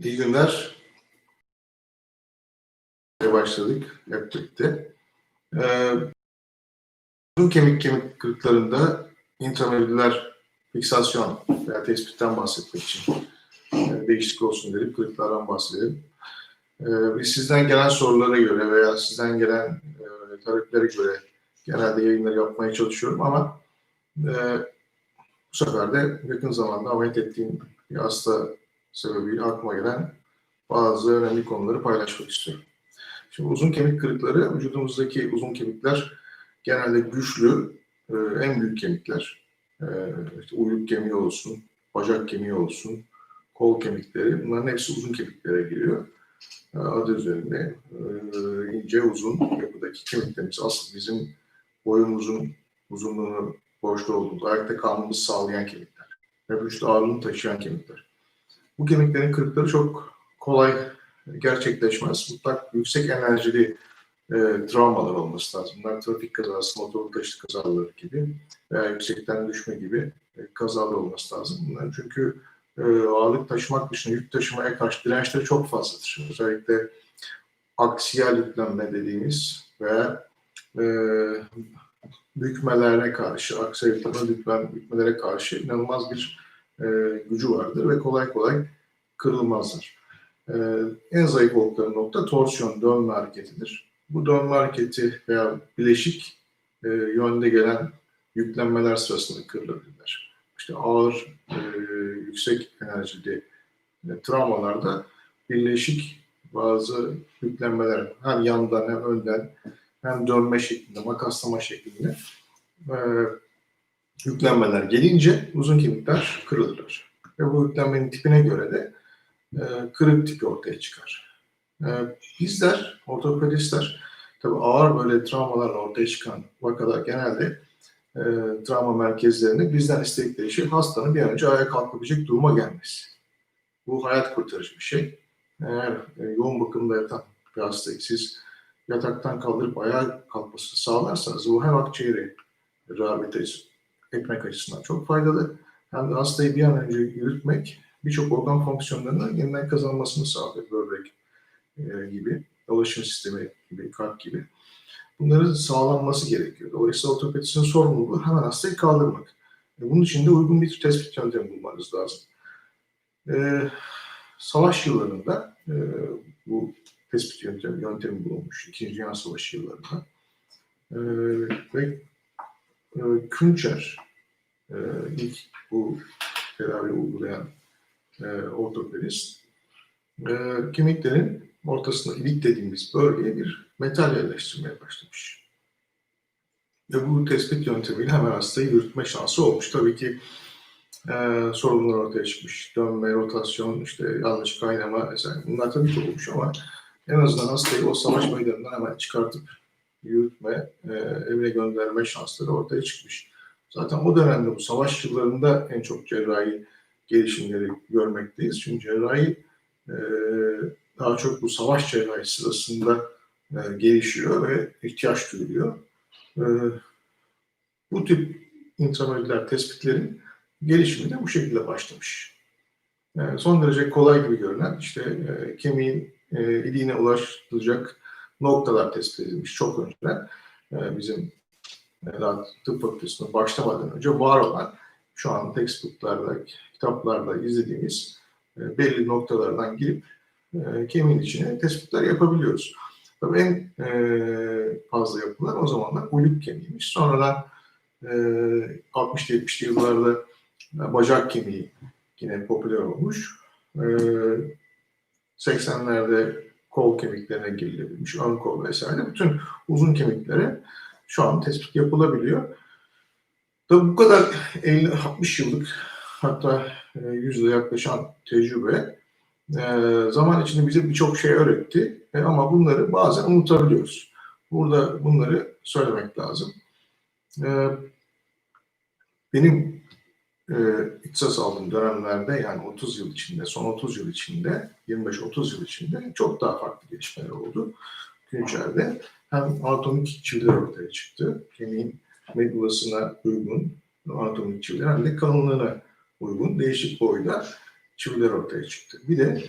İyi günler. Başladık hep birlikte. Ee, kemik kemik kırıklarında intramedüler fiksasyon veya tespitten bahsetmek için e, değişiklik olsun dedik. Kırıklardan bahsedelim. Ee, biz sizden gelen sorulara göre veya sizden gelen e, taleplere göre genelde yayınları yapmaya çalışıyorum ama e, bu sefer de yakın zamanda ameliyat ettiğim bir hasta sebebiyle aklıma gelen bazı önemli konuları paylaşmak istiyorum. Şimdi uzun kemik kırıkları, vücudumuzdaki uzun kemikler genelde güçlü, e, en büyük kemikler. E, işte uyluk kemiği olsun, bacak kemiği olsun, kol kemikleri, bunların hepsi uzun kemiklere giriyor. E, adı üzerinde e, ince, uzun yapıdaki kemiklerimiz aslında bizim boyumuzun uzunluğunu, boşta olduğumuz, ayakta kalmamızı sağlayan kemikler. Ve vücut ağırlığını taşıyan kemikler. Bu kemiklerin kırıkları çok kolay gerçekleşmez. Mutlak yüksek enerjili e, travmalar olması lazım. Bunlar trafik kazası, motor taşıt kazaları gibi veya yüksekten düşme gibi e, kazalar olması lazım. Bunlar çünkü e, ağırlık taşımak dışında yük taşımaya karşı dirençleri çok fazladır. Özellikle aksiyel yüklenme dediğimiz veya e, bükmelerine karşı, aksiyel yüklenme bükmelere karşı inanılmaz bir e, gücü vardır ve kolay kolay kırılmazlar. Ee, en zayıf oldukları nokta torsiyon, dönme hareketidir. Bu dönme hareketi veya bileşik e, yönde gelen yüklenmeler sırasında kırılabilirler. İşte ağır, e, yüksek enerjili e, travmalarda birleşik bazı yüklenmeler hem yandan hem önden hem dönme şeklinde, makaslama şeklinde e, yüklenmeler gelince uzun kemikler kırılırlar. Ve bu yüklenmenin tipine göre de e, kırık tipi ortaya çıkar. E, bizler, ortopedistler, tabii ağır böyle travmalarla ortaya çıkan vakalar genelde e, travma merkezlerinde bizden istedikleri şey hastanın bir an önce ayağa kalkabilecek duruma gelmesi. Bu hayat kurtarıcı bir şey. Eğer e, yoğun bakımda yatan bir hastayı siz yataktan kaldırıp ayağa kalkmasını sağlarsanız bu hem akciğeri rehabilite etmek açısından çok faydalı. Hem de hastayı bir an önce yürütmek birçok organ fonksiyonlarının yeniden kazanmasını sağlıyor. Böbrek e, gibi, dolaşım sistemi gibi, kalp gibi. Bunların sağlanması gerekiyor. Dolayısıyla ortopedisinin sorumluluğu hemen hastayı kaldırmak. E, bunun için de uygun bir tespit yöntemi bulmanız lazım. E, savaş yıllarında e, bu tespit yöntemi, yöntemi bulunmuş. İkinci Dünya Savaşı yıllarında. E, ve e, Künçer e, ilk bu tedavi uygulayan e, ortopedist e, kemiklerin ortasında ilik dediğimiz bölgeye bir metal yerleştirmeye başlamış. Ve bu tespit yöntemiyle hemen hastayı yürütme şansı olmuş. Tabii ki e, sorunlar ortaya çıkmış. Dönme, rotasyon, işte yanlış kaynama vesaire. Bunlar tabii ki olmuş ama en azından hastayı o savaş meydanından hemen çıkartıp yürütme, e, evine gönderme şansları ortaya çıkmış. Zaten o dönemde bu savaş yıllarında en çok cerrahi gelişimleri görmekteyiz. Çünkü cerrahi e, daha çok bu savaş cerrahi sırasında e, gelişiyor ve ihtiyaç duyuluyor. E, bu tip intramedüler tespitlerin gelişimi de bu şekilde başlamış. Yani son derece kolay gibi görünen işte e, kemiğin e, iliğine ulaştıracak noktalar tespit edilmiş çok önceden. E, bizim e, daha tıp fakültesine başlamadan önce var olan şu an textbooklarda, kitaplarda izlediğimiz e, belli noktalardan girip e, kemiğin içine tespitler yapabiliyoruz. Tabii en e, fazla yapılan o zamanlar uyluk kemiğiymiş. Sonradan e, 60-70'li yıllarda bacak kemiği yine popüler olmuş. E, 80'lerde kol kemiklerine girilebilmiş, ön kol vesaire. Bütün uzun kemiklere şu an tespit yapılabiliyor. Tabii bu kadar 50-60 yıllık hatta e, yüzde yaklaşan tecrübe e, zaman içinde bize birçok şey öğretti e, ama bunları bazen unutabiliyoruz. Burada bunları söylemek lazım. Benim ihtisas aldığım dönemlerde yani 30 yıl içinde, son 30 yıl içinde, 25-30 yıl içinde çok daha farklı gelişmeler oldu. Güncel'de hem anatomik çiviler ortaya çıktı. Kemiğin medullasına uygun anatomik çiviler hem de kalınlığına uygun değişik boyda çiviler ortaya çıktı. Bir de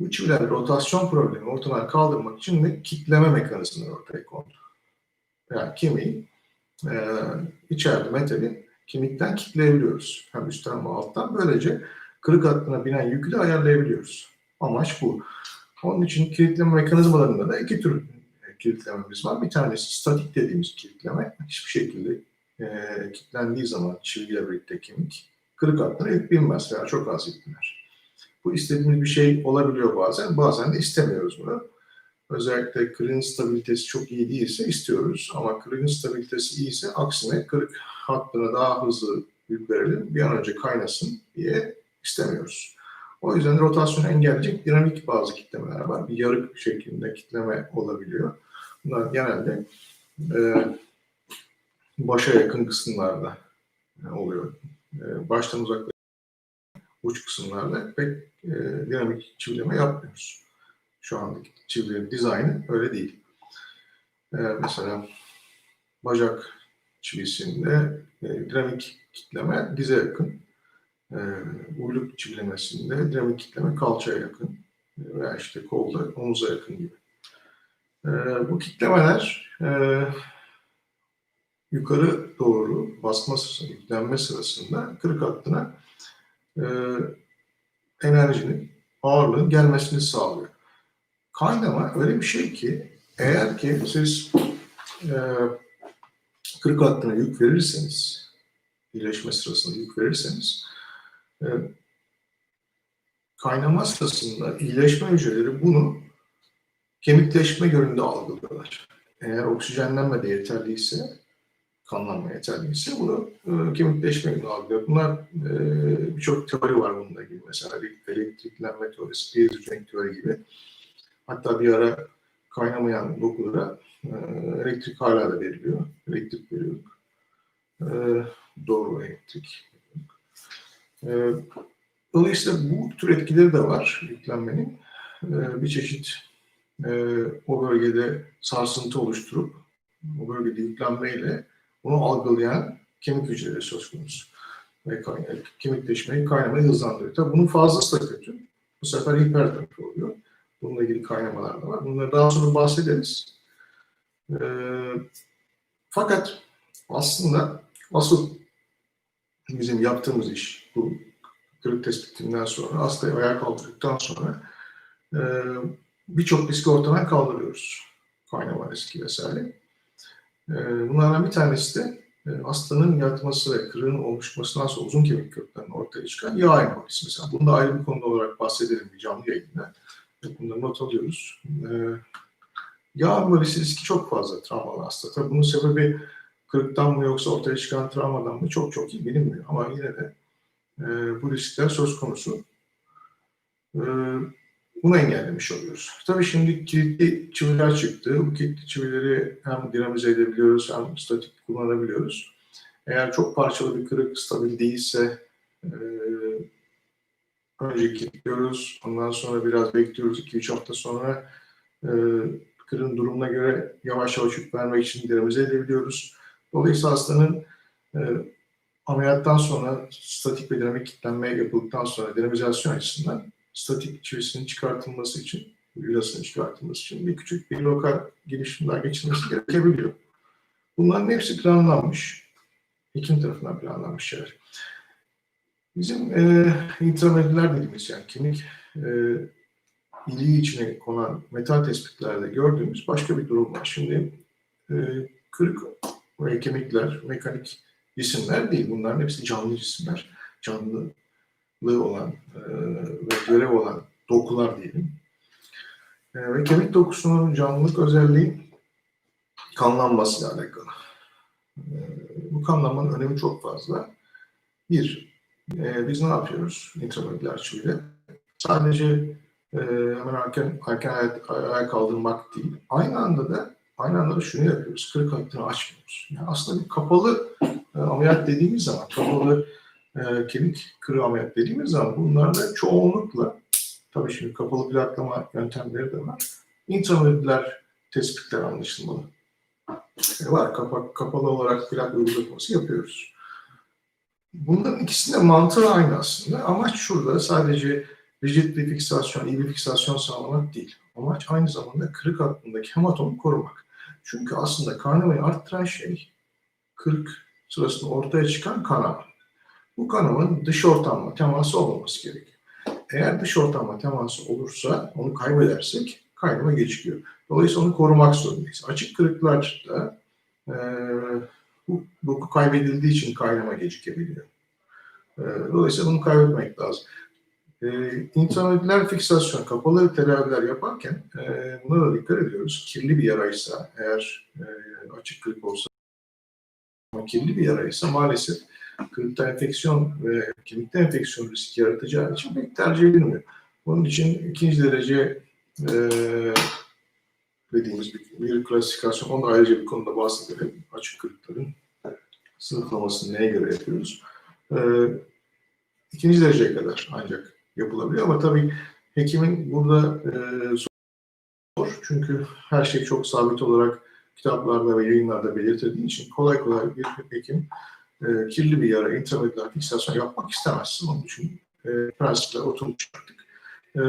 Bu çiviler rotasyon problemi ortadan kaldırmak için de kitleme mekanizmaları ortaya kondu. Yani kemiği e, içeride metali kemikten kitleyebiliyoruz. Hem üstten hem alttan. Böylece kırık hattına binen yükü de ayarlayabiliyoruz. Amaç bu. Onun için kilitleme mekanizmalarında da iki tür kilitlememiz var. Bir tanesi statik dediğimiz kilitleme. Hiçbir şekilde e, kilitlendiği zaman çiviyle birlikte kemik kırık hattına yük binmez veya çok az yük biner. Bu istediğimiz bir şey olabiliyor bazen. Bazen de istemiyoruz bunu. Özellikle kırığın stabilitesi çok iyi değilse istiyoruz. Ama kırığın stabilitesi iyiyse aksine kırık hattına daha hızlı yük verelim. Bir an önce kaynasın diye istemiyoruz. O yüzden rotasyonu engelleyecek dinamik bazı kitlemeler var. Bir yarık şeklinde kitleme olabiliyor. Bunlar genelde e, başa yakın kısımlarda oluyor. E, baştan uzaklaşan uç kısımlarda pek e, dinamik çivileme yapmıyoruz. Şu andaki çivilerin dizaynı öyle değil. E, mesela bacak çivisinde e, dinamik kitleme dize yakın. E, uyluk çivilemesinde dinamik kitleme kalçaya yakın. Veya işte kolda omuza yakın gibi. E, bu kitlemeler e, yukarı doğru basma sırasında, yüklenme sırasında kırık hattına e, enerjinin, ağırlığın gelmesini sağlıyor. Kaynama öyle bir şey ki eğer ki siz e, kırık hattına yük verirseniz, iyileşme sırasında yük verirseniz e, kaynama sırasında iyileşme hücreleri bunu kemikleşme yönünde algılıyorlar. Eğer oksijenlenme de yeterliyse, kanlanma yeterliyse bunu e, kemikleşme yönünde algılıyor. Bunlar e, birçok teori var bununla ilgili. Mesela elektriklenme teorisi, piezoelektrik teori gibi. Hatta bir ara kaynamayan dokulara e, elektrik hala da veriliyor. Elektrik veriyorduk. E, doğru elektrik. E, dolayısıyla bu tür etkileri de var yüklenmenin. E, bir çeşit e, o bölgede sarsıntı oluşturup o bölgede yüklenmeyle bunu algılayan kemik hücreleri söz konusu. Ve kay- kemikleşmeyi, kaynamayı hızlandırıyor. Tabii bunun fazlası da kötü. Bu sefer hipertrofi oluyor. Bununla ilgili kaynamalar da var. Bunları daha sonra bahsederiz. Ee, fakat aslında asıl bizim yaptığımız iş bu kırık tespitinden sonra, hastayı ayağa kaldırdıktan sonra e, birçok riski ortadan kaldırıyoruz. Kaynama riski vesaire. E, bunlardan bir tanesi de e, hastanın yatması ve kırığın oluşmasından sonra uzun kemik köklerinin ortaya çıkan yağ embolisi mesela. Bunu da ayrı bir konuda olarak bahsedelim bir canlı yayında. Bunları not alıyoruz. E, yağ embolisi riski çok fazla travmalı hasta. Tabii bunun sebebi kırıktan mı yoksa ortaya çıkan travmadan mı çok çok iyi bilinmiyor. Ama yine de e, bu riskler söz konusu. E, bunu engellemiş oluyoruz. Tabii şimdi kilitli çiviler çıktı. Bu kilitli çivileri hem dinamize edebiliyoruz hem statik kullanabiliyoruz. Eğer çok parçalı bir kırık stabil değilse e, önce kilitliyoruz. Ondan sonra biraz bekliyoruz. 2-3 hafta sonra e, kırığın durumuna göre yavaş yavaş yük vermek için dinamize edebiliyoruz. Dolayısıyla hastanın e, ameliyattan sonra statik ve dinamik kilitlenme yapıldıktan sonra dinamizasyon açısından statik çivisinin çıkartılması için, vidasının çıkartılması için bir küçük bir lokal gelişimler geçirmesi gerekebiliyor. Bunların hepsi planlanmış. Hekim tarafından planlanmış şeyler. Bizim e, intramedüler dediğimiz yani kemik e, iliği içine konan metal tespitlerde gördüğümüz başka bir durum var. Şimdi e, kırık ve kemikler mekanik cisimler değil. Bunların hepsi canlı cisimler. Canlı olan e, ve görev olan dokular diyelim. E, ve kemik dokusunun canlılık özelliği kanlanmasıyla alakalı. E, bu kanlanmanın önemi çok fazla. Bir, e, biz ne yapıyoruz intramedüler çiviyle? Sadece e, hemen erken, erken ayağa kaldırmak değil. Aynı anda da aynı anda da şunu yapıyoruz. Kırık hattını açmıyoruz. Yani aslında bir kapalı e, ameliyat dediğimiz zaman, kapalı e, kemik kırığı ameliyat dediğimiz zaman bunlarda çoğunlukla tabii şimdi kapalı plaklama yöntemleri de var. Intramedüler tespitler anlaşılmalı. E, var kapa, kapalı olarak plak uygulaması yapıyoruz. Bunların ikisinin de mantığı aynı aslında. Amaç şurada sadece rigid bir fiksasyon, iyi bir fiksasyon sağlamak değil. Amaç aynı zamanda kırık hattındaki hematomu korumak. Çünkü aslında kanamayı arttıran şey kırık sırasında ortaya çıkan kanama. Bu kanamanın dış ortamla teması olmaması gerekiyor. Eğer dış ortamla teması olursa, onu kaybedersek kaynama gecikiyor. Dolayısıyla onu korumak zorundayız. Açık kırıklarda e, bu doku kaybedildiği için kaynama gecikebiliyor. E, dolayısıyla bunu kaybetmek lazım. E, intranodüler fiksasyon, kapalı tedaviler yaparken e, buna da dikkat ediyoruz. Kirli bir yaraysa, eğer e, açık kırık olsa ama kirli bir yaraysa maalesef kırıkta enfeksiyon ve kemikte enfeksiyon riski yaratacağı için pek tercih edilmiyor. Bunun için ikinci derece e, dediğimiz bir, bir klasifikasyon, onu ayrıca bir konuda bahsedelim. Açık kırıkların sınıflamasını neye göre yapıyoruz? E, ikinci dereceye kadar ancak yapılabiliyor ama tabii hekimin burada e, zor. Çünkü her şey çok sabit olarak kitaplarda ve yayınlarda belirtildiği için kolay kolay bir hekim e, kirli bir yara intramedüler fiksasyon yapmak istemezsin. Onun için e, prensipler oturmuş artık. E,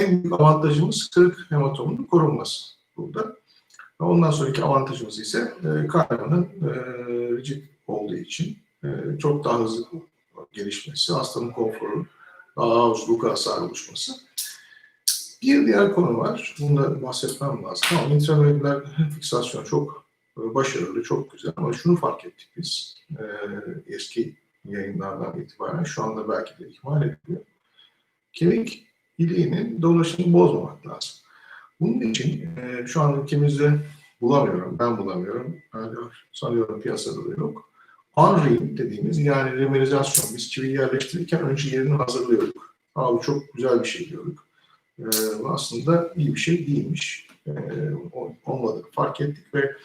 en büyük avantajımız kırık hematomunun korunması burada. Ondan sonraki avantajımız ise e, kanamanın e, olduğu için e, çok daha hızlı gelişmesi, hastanın konforu, luka hasar oluşması. Bir diğer konu var. Bunda bahsetmem lazım. Tamam, intramedüler fiksasyon çok e, başarılı, çok güzel ama şunu fark ettik biz e, eski yayınlardan itibaren şu anda belki de ihmal ediliyor. Kemik iliğinin dolaşımını bozmamak lazım. Bunun için e, şu an ülkemizde bulamıyorum, ben bulamıyorum. Yani sanıyorum piyasada da yok. Unring dediğimiz yani remerizasyon. Biz çivi yerleştirirken önce yerini hazırlıyorduk. Aa, bu çok güzel bir şey diyorduk. Ee, aslında iyi bir şey değilmiş. Ee, olmadığını fark ettik ve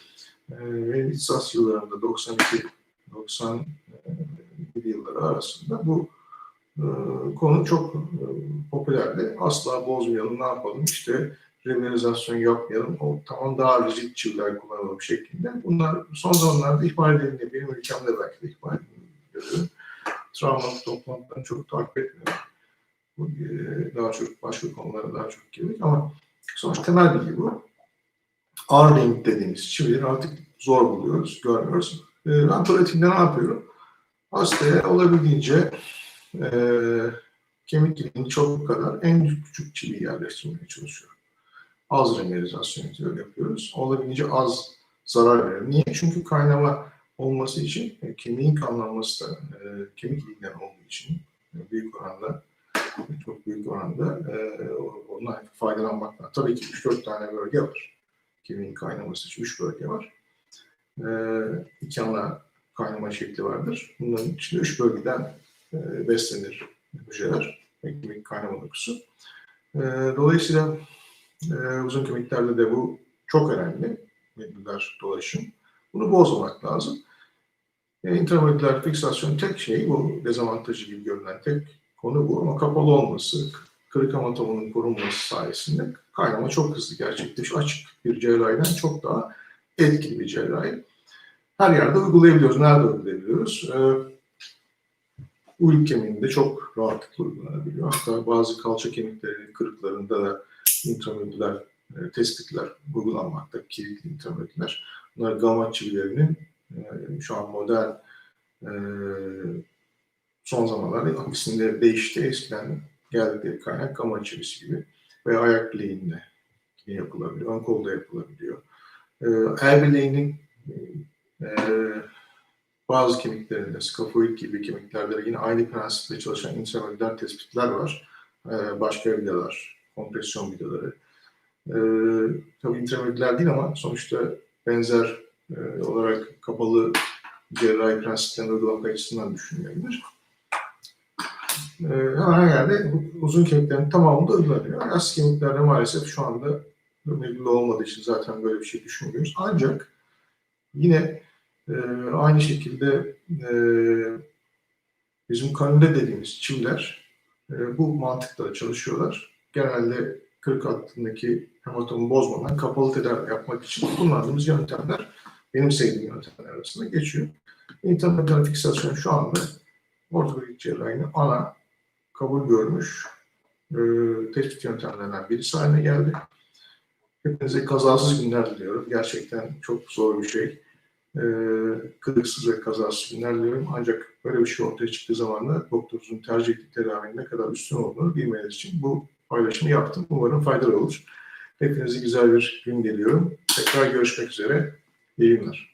e, ihtisas yıllarında 92 97 yılları arasında bu e, konu çok e, popülerdi. Asla bozmayalım, ne yapalım işte reminerizasyon yapmayalım, o tamam daha rigid çiviler kullanalım şeklinde. Bunlar son zamanlarda ihmal edildiğinde, benim ülkemde belki de ihmal edildiğini Travma toplantılarını çok takip etmiyorum. E, daha çok başka konulara daha çok girdik ama sonuç temel bilgi bu. R-ring dediğimiz çivileri artık zor buluyoruz, görmüyoruz. E, ben pratikte ne yapıyorum? Hastaya olabildiğince e, kemik çok kadar en küçük çiviyi yerleştirmeye çalışıyorum. Az reminerizasyon yapıyoruz. Olabildiğince az zarar verir. Niye? Çünkü kaynama olması için e, kemiğin kanlanması da e, kemik iliğinden olduğu için e, büyük oranda çok büyük oranda e, ondan faydalanmak lazım. Tabii ki 3-4 tane bölge var. Kemiğin kaynaması için 3 bölge var. E, iki ana kaynama şekli vardır. Bunların içinde 3 bölgeden e, beslenir hücreler kemik kaynama dokusu. E, dolayısıyla e, uzun kemiklerde de bu çok önemli. Medüller dolaşım. Bunu bozmamak lazım. E, intramedüler fiksasyon tek şey bu. Dezavantajı gibi görünen tek konu bu ama kapalı olması, kırık amatomunun korunması sayesinde kaynama çok hızlı gerçekleşiyor. Açık bir cerrahiden çok daha etkili bir cerrahi. Her yerde uygulayabiliyoruz. Nerede uygulayabiliyoruz? Ee, uyluk kemiğinde çok rahatlıkla uygulanabiliyor. Hatta bazı kalça kemikleri kırıklarında da intramedüler e, tespitler uygulanmakta, kilitli intramedüler. Bunlar gamma çivilerinin e, şu an modern e, son zamanlarda isimleri değişti. Eskiden geldikleri kaynak gamma çivisi gibi veya ayak bileğinde yapılabiliyor, ön kolda yapılabiliyor. E, el bileğinin e, bazı kemiklerinde, skafoid gibi kemiklerde yine aynı prensiple çalışan intramedüler tespitler var. E, başka vidalar, kompresyon vidaları. E, tabii intramedüler değil ama sonuçta benzer e, olarak kapalı cerrahi prensiplerini uygulamak açısından düşünülebilir. E, her yerde uzun kemiklerin tamamında uygulanıyor. Yas kemiklerde maalesef şu anda mevcut olmadığı için zaten böyle bir şey düşünmüyoruz. Ancak yine e, aynı şekilde e, bizim kanülde dediğimiz çimler e, bu mantıkla çalışıyorlar. Genelde kırık hattındaki hematomu bozmadan kapalı tedavi yapmak için kullandığımız yöntemler benim sevdiğim yöntemler arasında geçiyor. İntermediyal fiksasyon şu anda ortopedik cerrahinin ana kabul görmüş e, tespit yöntemlerinden birisi haline geldi. Hepinize kazasız günler diliyorum. Gerçekten çok zor bir şey. E, kırıksız ve kazasız günler diliyorum. Ancak böyle bir şey ortaya çıktığı zaman da doktorunuzun tercih ettiği tedavinin ne kadar üstün olduğunu bilmeniz için bu paylaşımı yaptım. Umarım faydalı olur. Hepinize güzel bir gün diliyorum. Tekrar görüşmek üzere. İyi günler.